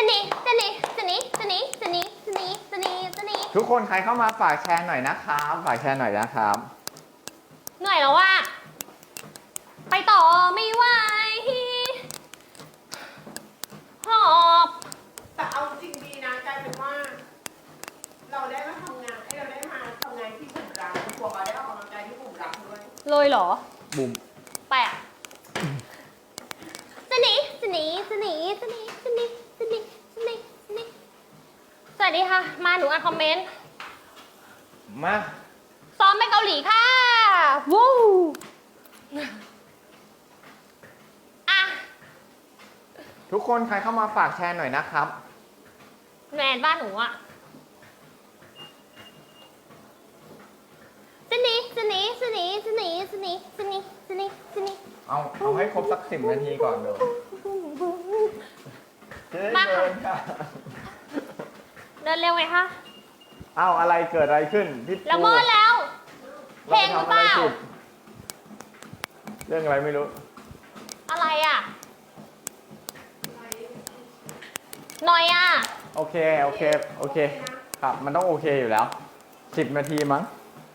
จะหนีจะหนีจะหนีจะหนีจะหนีจะหนีจะหนีจะหนีทุกคนใครเข้ามาฝากแชร์หน่อยนะครับ ฝากแชร์หน่อยนะครับ เหนื่อยแล้วว่า ไปต่อไม่ไหวหอบแต่เอาจริงดีนะกลายเป็นว่า เราได้มาทำงานไอ้เราได้มาทำงานที่กลุ่มรักบวกเราได้ออกกำลังกายที่กลุ่มรักด้วยเลยเหรอ บุ๋มแปลกจะหนีจะหนีจะหนีจะหนีจะหนีจะหนีจะหนีจะหนีส วัสดีค่ะ มาหนูอ่านคอมเมนต์ มาซ้อมไปเกาหลีค่ะ วู้อะทุกคนใครเข้ามาฝากแชร์หน่อยนะครับ แมนบ้านหนูอะจะหนีจะหนีจะหนีจะหนีจะหนีจะหนีจะหนีจะหนีเอาเอาให้ครบสักสิบนาทีก่อนเดี๋ยวจะได้มาค่ะเดินค่ะเดินเร็วไหมคะเอาอะไรเกิดอะไรขึ้นพี่ปูละเมิดแล้ว เพลงหรือเปล่าทำะไผิดเรื่องอะไรไม่รู้ อะไรอะหน่อยอะ โอเค โอเค โอเค ครับ มันต้องโอเคอยู่แล้วสิบนาทีมั้ง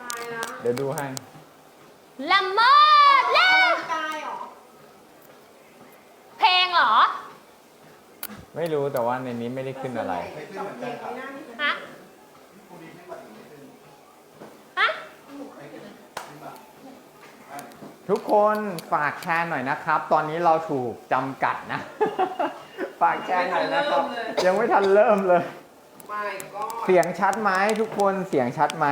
ตายแล้ว เดี๋ยวดูให้ละเมิดแล้ว ตายเหรอ เพลงเหรอ ไม่รู้แต่ว่าในนี้ไม่ได้ขึ้นอะไร สองเพลงไม่น่ามีปัญฮะหาฮะ ทุกคนฝากแชร์หน่อยนะครับ ตอนนี้เราถูกจำกัดนะ ฝากแชร์หน่อยนะครับ ยังไม่ทันเริ่มเลย ไม่ก็เสียงชัดไหมทุกคนเสียงชัดไหม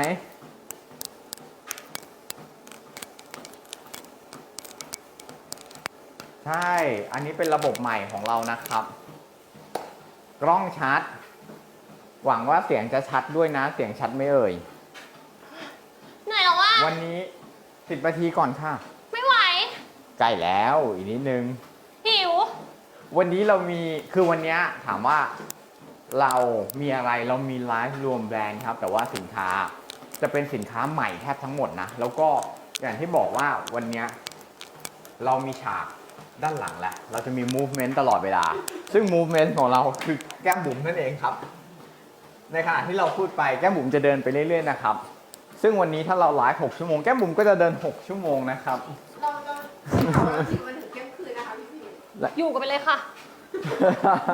ใช่ อันนี้เป็นระบบใหม่ของเรานะครับ กล้องชัด หวังว่าเสียงจะชัดด้วยนะ เสียงชัดไหม่เอ่ย เหนื่อยแล้วว่าวันนี้สิบนาทีก่อนค่ะ ไม่ไหว ใกล้แล้วอีกนิดนึง หิว วันนี้เรามีคือวันเนี้ยถามว่าเรามีอะไรเรามีไลฟ์รวมแบรนด์ครับ แต่ว่าสินค้าจะเป็นสินค้าใหม่แทบทั้งหมดนะ แล้วก็อย่างที่บอกว่าวันเนี้ยเรามีฉากด้านหลังแหละ เราจะมี movement ตลอดเวลา ซึ่ง movement ของเราคือแก้มบุ๋มนั่นเองครับ ในขณะที่เราพูดไปแก้มบุ๋มจะเดินไปเรื่อยๆนะครับ ซึ่งวันนี้ถ้าเราไลฟ์6ชั่วโมงแก้มบุ๋มก็จะเดิน 6 ชั่วโมงนะครับ เราเราเราถึงมันถึงเที่ยงคืนนะคะพี่พีอยู่กันไปเลยค่ะ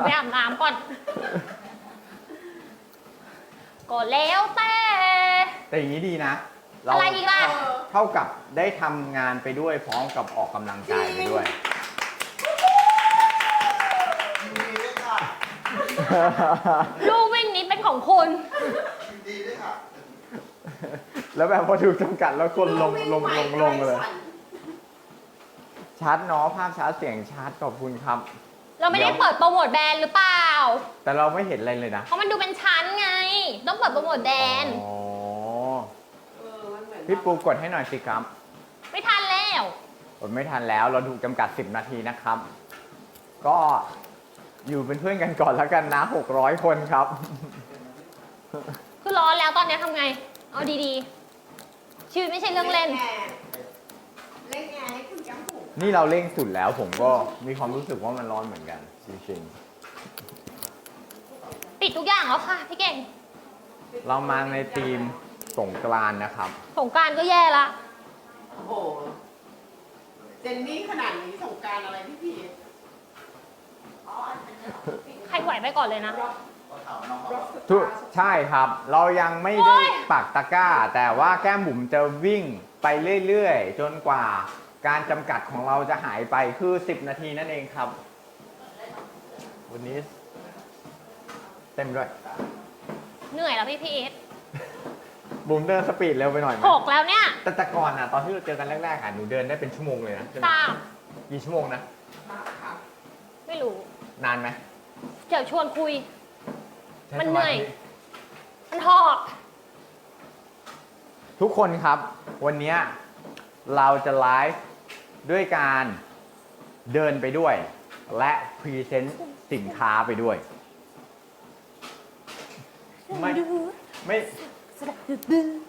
ไปอาบน้ำก่อน ก็แล้วแต่ แต่อย่างนี้ดีนะเาอะไรอีกล่ะเท่ากับได้ทำงานไปด้วยพร้อมกับออกกำลังกายไปด้วยยินดีด้วยค่ะ ลู่วิ่งนี้เป็นของคุณยินดีด้วยค่ะแล้วแบบพอถูกจำกัดแล้วคนลงลงลงลงเลย ชัดเนาะภาพชัดเสียงชัดขอบคุณครับ เราไม่ได้เปิดโปรโมทแบรนด์หรือเปล่า แต่เราไม่เห็นอะไรเลยนะ เพราะมันดูเป็นชั้นไง ต้องเปิดโปรโมทแบรนด์อ๋อ เออมันเหมือนพี่ปูกดให้หน่อยสิครับไม่ทันแล้ว กดไม่ทันแล้วเราถูกจำกัด 10 นาทีนะครับ ก็ อยู่เป็นเพื่อนกันก่อนแล้วกันนะ600คนครับ คือร้อนแล้วตอนนี้ทำไง เอาดีๆ ชีวิตไม่ใช่เรื่องเล่น เล่นแอร์ให้คุณแก้มผูกนี่เราเร่งสุดแล้วผมก็มีความรู้สึกว่ามันร้อนเหมือนกันจริงปิดทุกอย่างแล้วค่ะพี่เก่ง ๆเรามาในทีมสงกรานต์นะครับ สงกรารก็แย่ละ โอ้โห เจนนี่ขนาดนี้สงกรารอะไรพี่พีอ๋ออันนี้เหรอ ใครไหวไปก่อนเลยนะ ทุกใช่ครับ เรายังไม่โอ๊ได้ยปักตะกร้า แต่ว่าแก้มบุ๋มจะวิ่งไปเรื่อยๆ จนกว่าการจำกัดของเราจะหายไปคือ 10 นาทีนั่นเองครับ วันนี้ เต็มด้วย เหนื่อยแล้วพี่พีทบุ๋มเดินสปีดเร็วไปหน่อยไหมหกแล้วเนี่ยแต่แต่ก่อนอะตอนที่เราเจอกันแรกๆอะหนูเดินได้เป็นชั่วโมงเลยนะใช่ไหมทราบกี่ชั่วโมงนะค่ะไม่รู้ นานไหมเดี๋ยวชวนคุยใช้มันสาเหนื่อยธิมันหอบ ทุกคนครับ วันเนี้ยเราจะไลฟ์ด้วยการเดินไปด้วย และพรีเซนต์สินค้าไปด้วย ไม่ไม่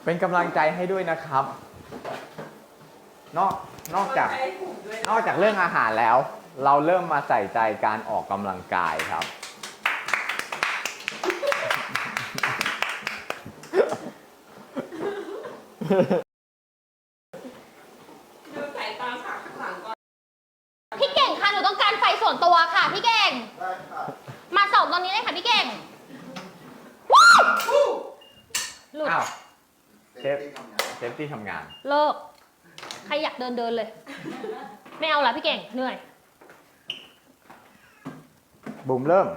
เป็นกำลังใจให้ด้วยนะครับ นอกนอกจากใช้ผูกด้วยนอกจากเรื่องอาหารแล้ว เราเริ่มมาใส่ใจการออกกำลังกายครับพี่เก่งค่ะ หนูต้องการไฟส่วนตัวค่ะ พี่เก่ง มาสองตอนนี้เลยค่ะ พี่เก่งว้หลุดเชฟเชฟที่ทำงาน เลิก ใครอยากเดินเดินเลย ไม่เอาละพี่เก่ง เหนื่อย บุ๋มเริ่ม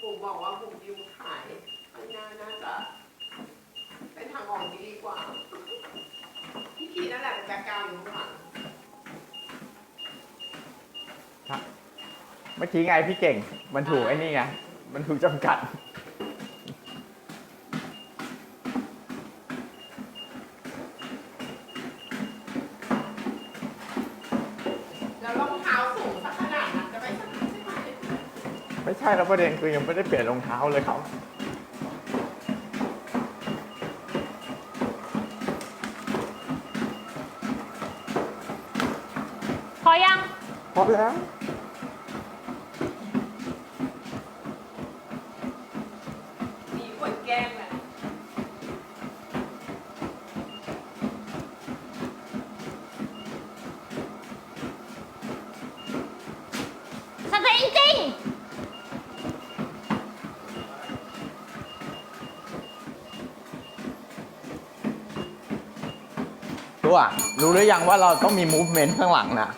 บุ๋มบอกว่าบุ๋มดิวขายข้างหน้าน่าจะเป็นทางออกที่ดีกว่า พี่คีนั่นแหละเป็นแบ็คกราวด์อยู่ข้างหลังเมื่อกี้ไงพี่เก่ง มันถูกไอ้นี่ไง มันถูกจำกัด แล้วรองเท้าสูงสักขนาดนั้นจะไปสักใช่ไหม ไม่ใช่แล้วประเด็นคือยังไม่ได้เปลี่ยนรองเท้าเลยครับ พอยังพอแล้ว มีคนแกล้งแหละ สเตจริง ตัวรู้หรือยังว่าเราต้องมี movement ข้างหลังนะ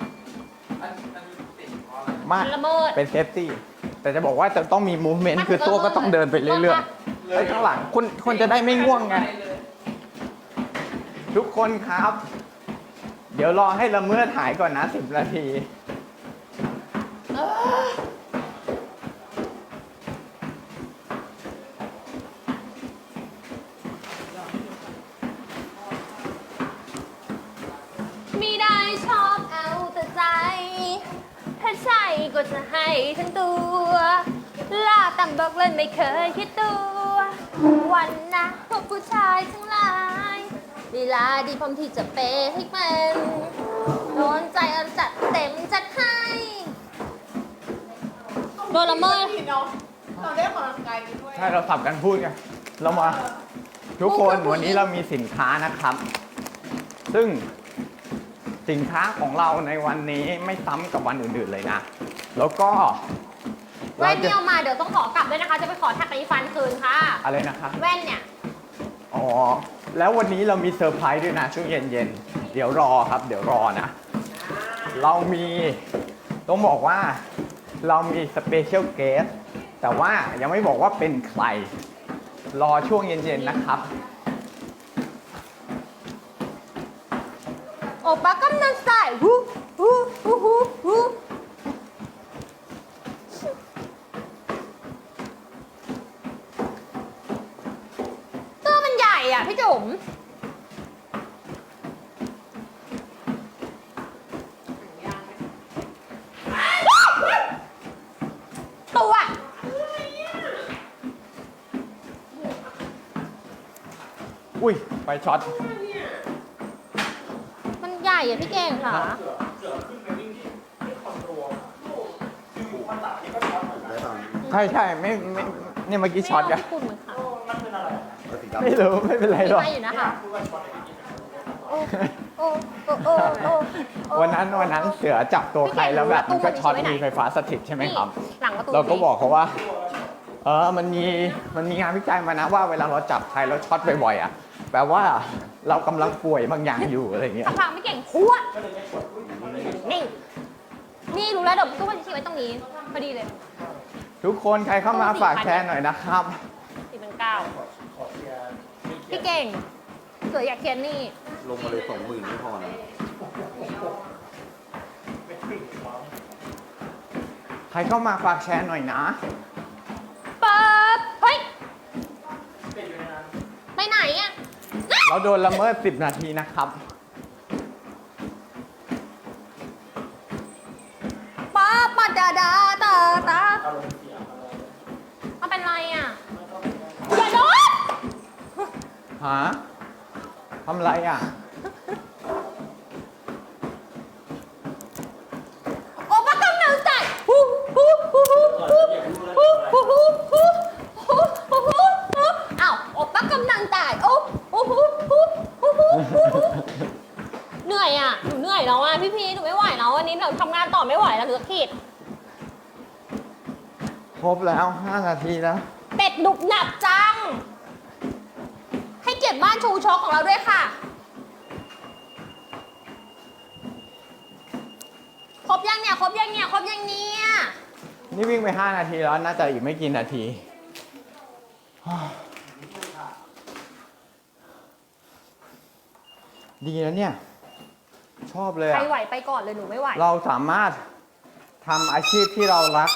ไมากละเมิด เป็นเซฟตี้แต่จะบอกว่าจะต้องมี movement คือตัวก็ต้องเดินไปเรื่อยๆไอ้ข้างหลังคนคนจะได้ไม่ง่วงไงทุกคนครับ เดี๋ยวรอให้ละเมิดหายก่อนนะสิบนาที ก็จะให้ทั้งตัวล่าต่ำบอกเลยไม่เคยคิดตัว วันนะพวกผู้ชายทั้งหลายเวลาดีพร้อมที่จะเปให้มันโดนใจอันจัดเต็มจัดให้โดนละเมิด เนาะเราได้ออกกำลังกายกันด้วยใช่เราสับกันพูดไงเรามา ทุกคนวันนี้เรามีสินค้านะครับ ซึ่งสินค้าของเราในวันนี้ไม่ซ้ำกับวันอื่นๆเลยนะ แล้วก็แว่เรานจะที่เอามาเดี๋ยวต้องขอกลับด้วยนะคะ จะไปขอทักกะยิฟันคืนค่ะ อะไรนะคะ แว่นเนี่ย อ๋อ แล้ววันนี้เรามีเซอร์ไพรส์ด้วยนะ ช่วงเย็นๆ เดี๋ยวรอครับ เดี๋ยวรอนะ เรามีต้องบอกว่าเรามีสเปเชียลเกสแต่ว่ายังไม่บอกว่าเป็นใคร รอช่วงเย็นๆนะครับ โอปากำนันสไตล์ฮู้ฮู้ฮู้ฮู้ฮู้ตัวมันใหญ่อะพี่จุ๋ม ตัว อุ้ยไฟช็อต มันใหญ่อะพี่เก่งค่ะ ได้ตอนใช่ใช่ไม่ไม่เนี่ยเมื่อกี้ช็อตไม่กันเาพี่คุณเหมือนค่ะปกติดำไม่รู้ไม่เป็นไรหรอกไม่อยู่นะคะโอ้โอ้โอ้โอ้โอ้โอ้ วันนั้นวันนั้นเสือจับตัวใครแล้วแบบมันก็ช็อตมีไฟฟ้าสถิตใช่ไหมครับ นี่หลังประตูเราก็บอกเขาว่า เออมันมีมันมีงานวิจัยมานะว่าเวลาเราจับใครแล้วช็อตบ่อยๆอะแปลว่าเรากำลังป่วยบางอย่างอยู่อะไรอย่างเงี้ยสักพักไม่เก่งพัวนี่ นี่รู้แล้วเดี๋ยวตู้บัญชีไว้ตรงนี้พอดีเลยทุกคนใครเข้ามาฝากแชร์หน่อยนะครับ สี่เป็นเก้าพี่เก่งเสืออยากเขียนนี่ ลงมาเลยสองหมื่นไม่พอนะใครเข้ามาฝากแชร์หน่อยนะ เปิดเฮ้ย ไปไหนอะ เราโดนละเมิด 10 นาทีนะครับ ครบแล้ว 5 นาทีแล้ว เป็ดดุบหนับจัง ให้เกียรติบ้านชูชกของเราด้วยค่ะ ครบยังเนี่ย ครบยังเนี่ย ครบยังเนี่ย นี่วิ่งไป 5 นาทีแล้ว น่าจะอีกไม่กี่นาทีดีนะเนี่ย ชอบเลยใครอะไหวไปก่อนเลยหนูไม่ไหว เราสามารถทำอาชีพที่เรารัก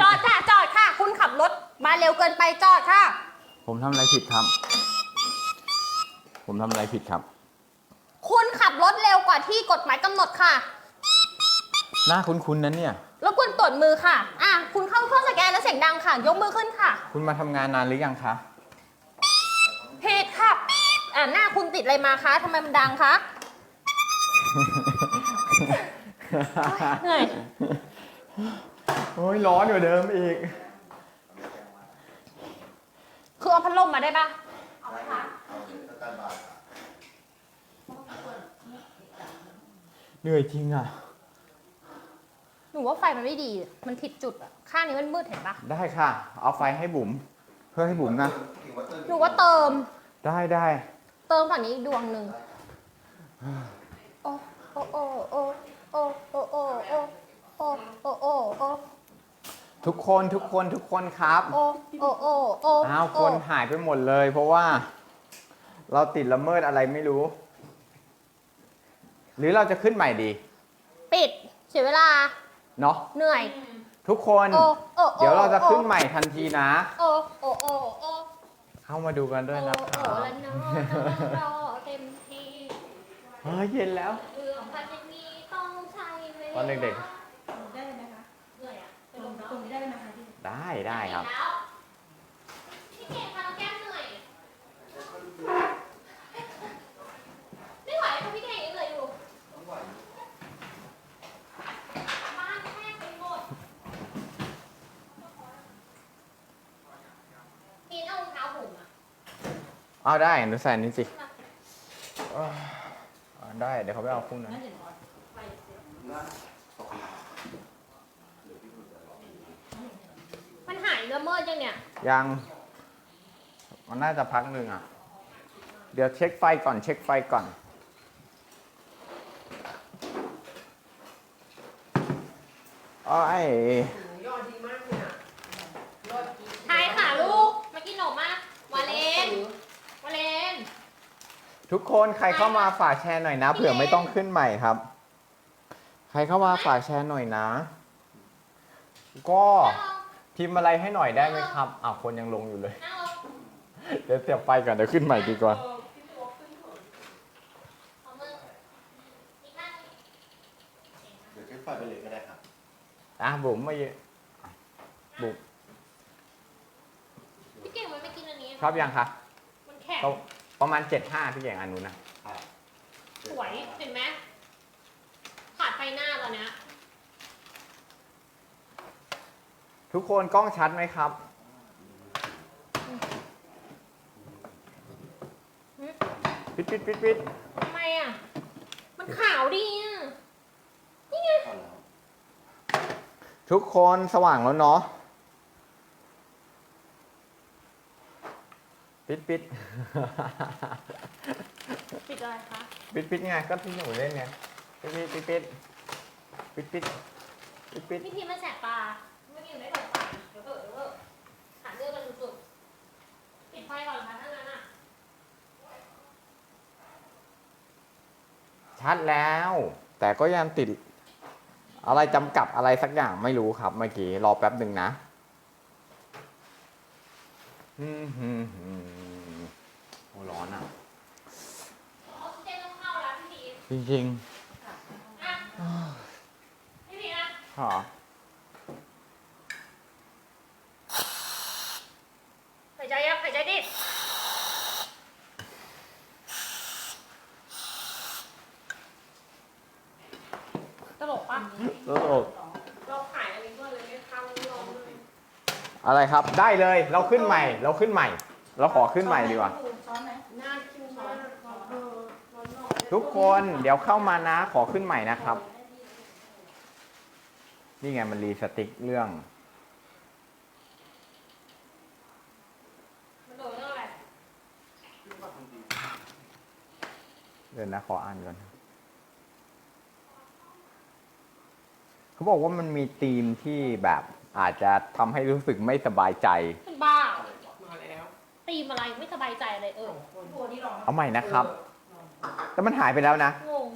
จอดค่ะ จอดค่ะ คุณขับรถมาเร็วเกินไปจอดค่ะ ผมทำอะไรผิดครับ ผมทำอะไรผิดครับ คุณขับรถเร็วกว่าที่กฎหมายกำหนดค่ะ หน้าคุ้นๆนั้นเนี่ย รบกวนตรวจมือค่ะ อะ คุณเข้าเครื่องสแกนแล้วเสียงดังค่ะ ยกมือขึ้นค่ะ คุณมาทำงานนานหรือยังคะ ผิดค่ะ อะ หน้าคุณติดอะไรมาคะทำไมมันดังคะ เหนื่อย โอ้ยร้อนกว่าเดิมอีก คือเอาพัดลมมาได้ปะเหนื่อยจริงอะ หนูว่าไฟมันไม่ดี มันผิดจุดอะข้างนี้มันมืดเห็นปะได้ค่ะ เอาไฟให้บุ๋มเพื่อให้บุ๋มนะ หนูว่าเติม ได้ได้เติมฝั่งนี้อีกดวงหนึ่งโอ้โอ้โอ้โอ้โอ้โอ้โอ้โอ้โอ้โอ้ ทุกคนทุกคนทุกคนครับโอ้โอ้โอ้โอ้อ้าวคนหายไปหมดเลย เพราะว่า เราติดละเมิดอะไรไม่รู้ หรือเราจะขึ้นใหม่ดีปิดเสียเวลาเนาะเหนื่อย ทุกคน โอ้โอ้โอ้เดี๋ยวเราจะขึ้นใหม่ทันทีนะ โอ้โอ้โอ้โอ้เข้ามาดูกันด้วยนะคโอ้รับโอ้แล้วเนอะรอเต็มที่เฮ้ยเย็นแล้วเรื่องพันยังมีต้องใช้เวลาตอนเด็กได้ไหมคะ เหนื่อยอะ ตรงตรงนี้ได้ ไหมคะพี่ๆได้ได้ครับแล้วพี่เก่งคะน้องแก้มเหนื่อย ไม่ไหวค่ะพี่เก่งยังเหนื่อยอยู่ บ้านแคบไปหมดมีเอารองเท้าผมอะเอาได้หนูใส่อันนี้สิเอ้ยเอาได้ เดี๋ยวเขาไปเอาคู่นั้น งั้นเดี๋ยวหนูเอาไปเสีย มันหายละเมิดยังเนี่ย ยัง มันน่าจะพักหนึ่งอะ เดี๋ยวเช็คไฟก่อนเช็คไฟก่อน อ้อยหมูยอดดีมากเลยอะยอดดีทายค่ะลูก มากินขนมมาวาเลน วาเลน ทุกคนใครเข้ามาฝากแชร์หน่อยนะ เผื่อไม่ต้องขึ้นใหม่ครับ ใครเข้ามาฝากแชร์หน่อยนะ ก็ พิมพ์อะไรให้หน่อยได้ไหมครับ อ้าวคนยังลงอยู่เลย นั่งลงเดี๋ยวเสียบไฟก่อนเดี๋ยวขึ้นใหม่ดีกว่าขอมืออีกข้างหนึ่งเดี๋ยวเก็บไฟไปเลยก็ได้ครับ อะบุ๋มมาเยอะบุ๋มพี่เก่งมันไม่กินอันนี้ชอบยังคะ มันแข็งก็ประมาณ 75 พี่เก่งอันนู้นนะ สวย เห็นไหมขาดไฟหน้าแล้วนะ ทุกคนกล้องชัดไหมครับปิดปิดปิดปิดทำไมอะ มันขาวดีอะ นี่ไงเข้าแล้วทุกคนสว่างแล้วเนาะปิดปิด ปิดอะไรคะ ปิดปิดไงก็ที่หนูเล่นไงปิดปิดปิดปิดปิดปิดปิดพี่พีมันแสบตา ไฟก่อนค่ะถ้างั้นอะ ชัดแล้ว แต่ก็ยังติด อะไรจำกับอะไรสักอย่างไม่รู้ครับเมื่อกี้รอแป๊บหนึ่งนะอืมหืมหืมโอ้ร้อนอะ ออกซิเจนต้องเข้าแล้วพี่พีจริงอะ พี่พีอะๆค่ะ หายใจยังหายใจดิ ตลกปะแล้วโอกเราขายอันนี้ด้วยเลยไม่เข้าลองเลยอะไรครับ ได้เลย เราขึ้นใหม่ เราขึ้นใหม่ เราขอขึ้นใหม่ดีกว่า ช้อนไหมน่ากินมากเออร้อนๆทุกคนเดี๋ยวเข้ามานะ ขอขึ้นใหม่นะครับ นี่ไงมันรีสติ๊กเรื่อง มันโดนเรื่องอะไร เดี๋ยวนะขออ่านก่อน เขาบอกว่ามันมีธีมที่แบบอาจจะทำให้รู้สึกไม่สบายใจ เป็นบ้ามาแล้วตีมอะไรไม่สบายใจอะไรเออตัวนี้ลองเอาใหม่นะครับ แต่มันหายไปแล้วนะ ง